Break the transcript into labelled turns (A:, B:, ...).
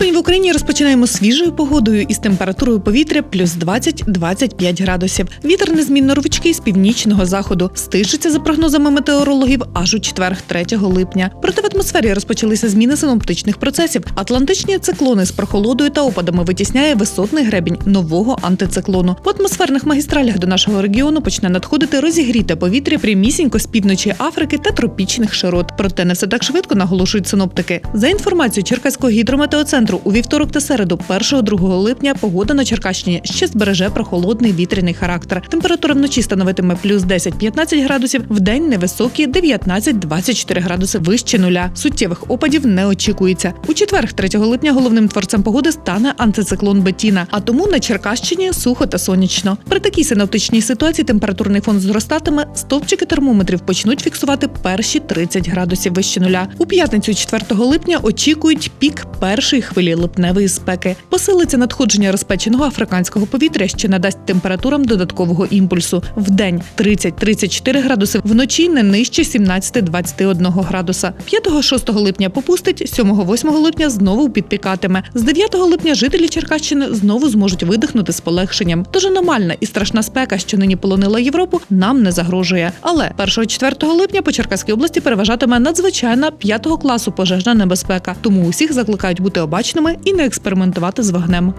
A: Липень в Україні розпочинаємо свіжою погодою із температурою повітря плюс 20-25 градусів. Вітер незмінно рвучкий з північного заходу. Стишиться за прогнозами метеорологів аж у четвер, 3 липня. Проте в атмосфері розпочалися зміни синоптичних процесів. Атлантичні циклони з прохолодою та опадами витісняє висотний гребінь нового антициклону. По атмосферних магістралях до нашого регіону почне надходити розігріте повітря прямісінько з півночі Африки та тропічних широт. Проте не все так швидко наголошують синоптики. За інформацією Черкаського гідрометеоцентру, у вівторок та середу, 1-2 липня, погода на Черкащині ще збереже прохолодний вітряний характер. Температура вночі становитиме плюс 10-15 градусів, в день невисокі 19-24 градуси вище нуля. Суттєвих опадів не очікується. У четвер, 3 липня, головним творцем погоди стане антициклон Бетіна, а тому на Черкащині сухо та сонячно. При такій синоптичній ситуації температурний фон зростатиме, стовпчики термометрів почнуть фіксувати перші 30 градусів вище нуля. У п'ятницю, 4 липня, очікують пік першої хвилі липневої спеки. Посилиться надходження розпеченого африканського повітря, що надасть температурам додаткового імпульсу. В день 30-34 градуси, вночі не нижче 17-21 градуса. 5-6 липня попустить, 7-8 липня знову підпікатиме. З 9 липня жителі Черкащини знову зможуть видихнути з полегшенням. Тож аномальна і страшна спека, що нині полонила Європу, нам не загрожує. Але 1-4 липня по Черкаській області переважатиме надзвичайна 5 класу пожежна небезпека. Тому усіх закликають бути обачними і не експериментувати з вогнем.